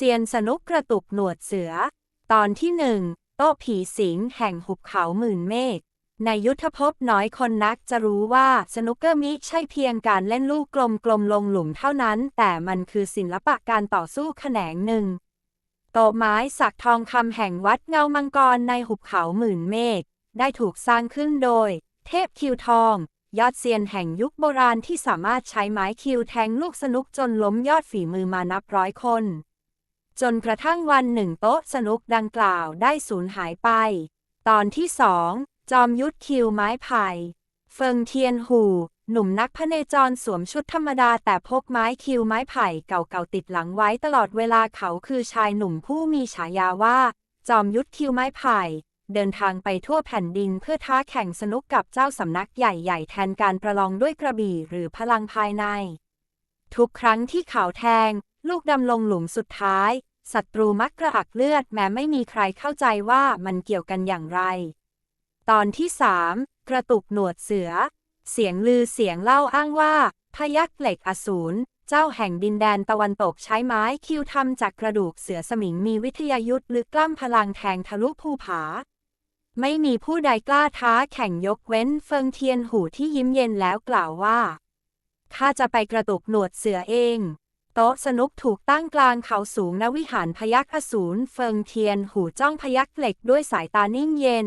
เซียนสนุกกระตุกหนวดเสือ ตอนที่หนึ่งโต๊ะผีสิงแห่งหุบเขาหมื่นเมฆในยุทธภพน้อยคนนักจะรู้ว่าสนุกเกอร์มิใช่เพียงการเล่นลูกกลมๆลงหลุมเท่านั้น แต่มันคือศิลปะการต่อสู้แขนงหนึ่ง โต๊ะไม้สักทองคำแห่งวัดเงามังกรในหุบเขาหมื่นเมฆได้ถูกสร้างขึ้นโดย เทพคิวทอง ยอดเซียนแห่งยุคโบราณที่สามารถใช้ไม้คิวแทงลูกสนุกจนล้มยอดฝีมือมานับร้อยคน จนกระทั่งวันหนึ่งโต๊ะสนุกดังกล่าวได้สูญหายไป ตอนที่สองจอมยุทธคิวไม้ไผ่เฟิงเทียนหู หนุ่มนักพเนจรสวมชุดธรรมดาแต่พกไม้คิวไม้ไผ่เก่าๆติดหลังไว้ตลอดเวลาเขาคือชายหนุ่มผู้มีฉายาว่า จอมยุทธคิวไม้ไผ่เดินทางไปทั่วแผ่นดินเพื่อท้าแข่งสนุกกับเจ้าสำนักใหญ่ๆ แทนการประลองด้วยกระบี่หรือพลังภายใน ทุกครั้งที่เขาแทง ลูกดำลงหลุมสุดท้าย ศัตรูมักกระอักเลือดแม้ไม่มีใครเข้าใจว่ามันเกี่ยวกันอย่างไร ตอนที่สามกระตุกหนวดเสือ เสียงลือเสียงเล่าอ้างว่า พยักเหล็กอสูรเจ้าแห่งดินแดนตะวันตกใช้ไม้คิวทำจากกระดูกเสือสมิงมีวิทยายุทธลึกกล้ำพลังแทงทะลุภูผา ไม่มีผู้ใดกล้าท้าแข่งยกเว้นเฟิงเทียนหูที่ยิ้มเย็นแล้วกล่าวว่า ข้าจะไปกระตุกหนวดเสือเอง โต๊ะสนุกถูกตั้งกลางเขาสูงณวิหารพยักอสูรเฟิงเทียนหูจ้องพยักเหล็กด้วยสายตานิ่งเย็น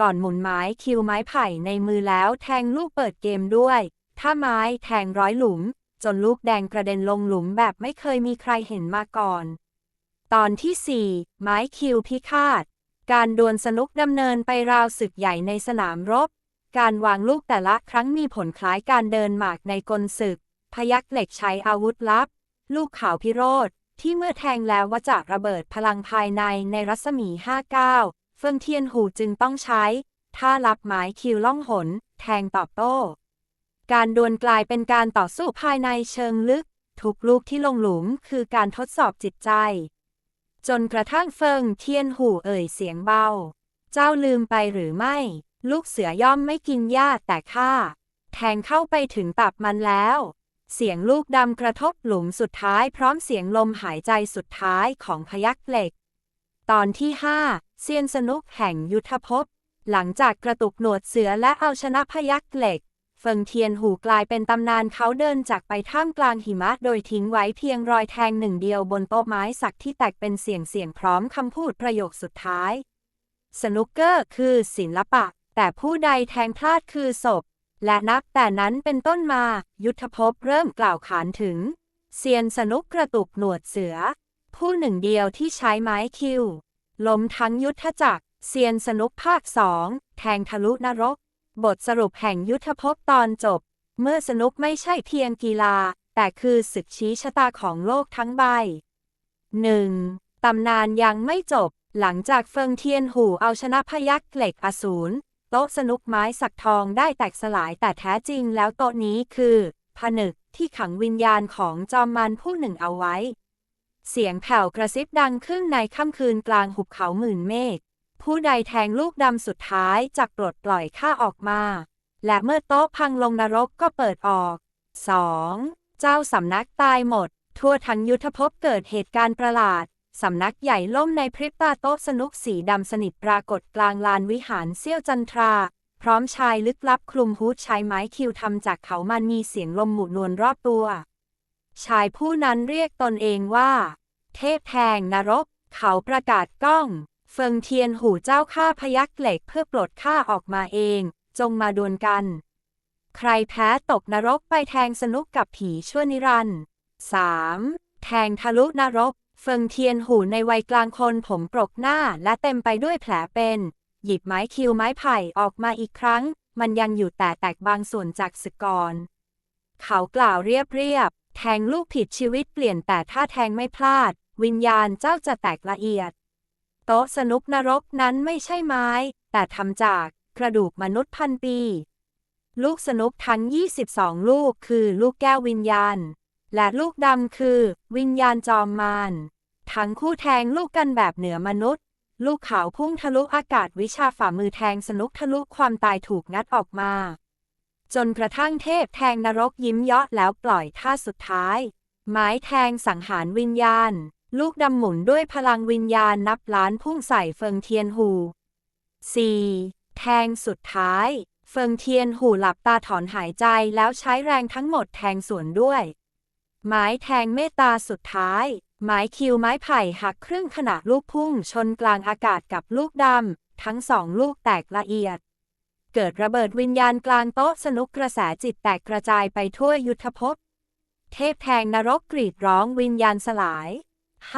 ก่อนหมุนไม้คิวไม้ไผ่ในมือแล้วแทงลูกเปิดเกมด้วย ถ้าไม้แทงร้อยหลุม จนลูกแดงกระเด็นลงหลุมแบบไม่เคยมีใครเห็นมาก่อน ตอนที่ 4 ไม้คิวพิฆาต การดวลสนุกดำเนินไปราวศึกใหญ่ในสนามรบ การวางลูกแต่ละครั้งมีผลคล้ายการเดินหมากในกลศึก พยักเหล็กใช้อาวุธลับ ลูกขาวพิโรธที่เมื่อแทงแล้วว่าจะระเบิดพลังภายในในรัศมี 59 เฟิงเทียนหูจึงต้องใช้ ท่ารับไม้คิวล่องหน แทงตอบโต้ การดวลกลายเป็นการต่อสู้ภายในเชิงลึก ทุกลูกที่ลงหลุมคือการทดสอบจิตใจ จนกระทั่งเฟิงเทียนหูเอ่ยเสียงเบา เจ้าลืมไปหรือไม่ ลูกเสือย่อมไม่กินหญ้าแต่ข้าแทงเข้าไปถึงตับมันแล้ว เสียงลูกดำกระทบหลุมสุดท้ายพร้อมเสียงลมหายใจสุดท้ายของพยักเหล็ก ตอนที่ห้าเซียนสนุกแห่งยุทธภพ หลังจากกระตุกหนวดเสือและเอาชนะพยักเหล็ก เฟิงเทียนหูกลายเป็นตำนานเขาเดินจากไปท่ามกลางหิมะโดยทิ้งไว้เพียงรอยแทงหนึ่งเดียวบนโต๊ะไม้สักที่แตกเป็นเสียงเสียงพร้อมคำพูดประโยคสุดท้าย สนุกเกอร์คือศิลปะ แต่ผู้ใดแทงพลาดคือศพ และนับแต่นั้นเป็นต้นมา ยุทธภพเริ่มกล่าวขานถึงเซียนสนุกกระตุกหนวดเสือ ผู้หนึ่งเดียวที่ใช้ไม้คิวล้มทั้งยุทธจักรเซียนสนุกภาคสองแทงทะลุนรก บทสรุปแห่งยุทธภพตอนจบ เมื่อสนุกไม่ใช่เพียงกีฬา แต่คือศึกชี้ชะตาของโลกทั้งใบ 1. ตำนานยังไม่จบ หลังจากเฟิงเทียนหูเอาชนะพยักเหล็กอสูร โต๊ะสนุกไม้สักทองได้แตกสลายแต่แท้จริงแล้วโต๊ะนี้คือผนึกที่ขังวิญญาณของจอมมันผู้หนึ่งเอาไว้ เสียงแผ่วกระซิบดังขึ้นในค่ำคืนกลางหุบเขาหมื่นเมฆผู้ใดแทงลูกดำสุดท้ายจากปลดปล่อยข้าออกมา และเมื่อโต๊ะพังลงนรกก็เปิดออก 2. เจ้าสำนักตายหมด ทั่วทั้งยุทธภพเกิดเหตุการณ์ประหลาด สำนักใหญ่ล่มในพริบตาโต๊ะสนุกสีดำสนิทปรากฏกลางลานวิหารเซี่ยวจันทรา พร้อมชายลึกลับคลุมฮูดใช้ไม้คิวทำจากเขามันมีเสียงลมหมุนนวลรอบตัว ชายผู้นั้นเรียกตนเองว่า เทพแทงนรก เขาประกาศก้อง เฟิงเทียนหูเจ้าข้าพยักเหล็กเพื่อปลดข้าออกมาเอง จงมาดวลกัน ใครแพ้ตกนรกไปแทงสนุกกับผีชั่วนิรันดร์ 3. แทงทะลุนรก เฟิงเทียนหูในวัยกลางคนผมปรกหน้าและเต็มไปด้วยแผลเป็น หยิบไม้คิวไม้ไผ่ออกมาอีกครั้ง มันยังอยู่แต่แตกบางส่วนจากสกกรเขากล่าวเรียบเรียบ แทงลูกผิดชีวิตเปลี่ยนแต่ถ้าแทงไม่พลาด วิญญาณเจ้าจะแตกละเอียด โต๊ะสนุกนรกนั้นไม่ใช่ไม้ แต่ทำจากกระดูกมนุษย์พันปี ลูกสนุกทั้ง 22 ลูกคือลูกแก้ววิญญาณ และลูกดำคือ วิญญาณจอมมาร ทั้งคู่แทงลูกกันแบบเหนือมนุษย์ ลูกขาวพุ่งทะลุอากาศวิชาฝ่ามือแทงสนุกทะลุความตายถูกงัดออกมา จนกระทั่งเทพแทงนรกยิ้มเยาะแล้วปล่อยท่าสุดท้าย ไม้แทงสังหารวิญญาณ ลูกดำหมุนด้วยพลังวิญญาณนับล้านพุ่งใส่เฟิงเทียนหู 4. แทงสุดท้าย เฟิงเทียนหูหลับตาถอนหายใจแล้วใช้แรงทั้งหมดแทงสวนด้วย ไม้แทงเมตตาสุดท้าย ไม้คิวไม้ไผ่หักครึ่งขณะลูกพุ่ง ชนกลางอากาศกับลูกดำ ทั้งสองลูกแตกละเอียด เกิดระเบิดวิญญาณกลางโต๊ะสนุกกระแสจิตแตกกระจายไปทั่วยุทธภพ เทพแทงนรกกรีดร้องวิญญาณสลาย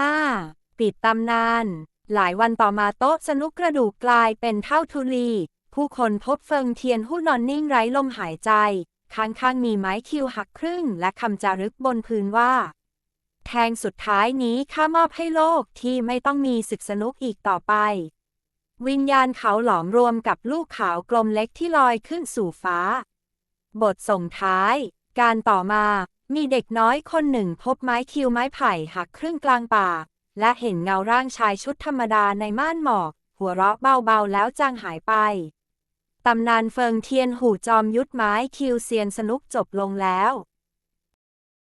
5. ปิดตำนาน หลายวันต่อมาโต๊ะสนุกกระดูกกลายเป็นเท่าทุลี ผู้คนพบเฟิงเทียนหู้นอนนิ่งไร้ลมหายใจ ข้างๆมีไม้คิวหักครึ่ง และคำจารึกบนพื้นว่า แทงสุดท้ายนี้ข้ามอบให้โลกที่ไม่ต้องมีศึกสนุกอีกต่อไป วิญญาณเขาหลอมรวมกับลูกขาวกลมเล็กที่ลอยขึ้นสู่ฟ้า บทส่งท้าย การต่อมามีเด็กน้อยคนหนึ่งพบไม้คิวไม้ไผ่หักครึ่งกลางป่า และเห็นเงาร่างชายชุดธรรมดาในม่านหมอก หัวเราะเบาๆแล้วจางหายไป ตำนานเฟิงเทียนหูจอมยุทธไม้คิวเซียนสนุกจบลงแล้ว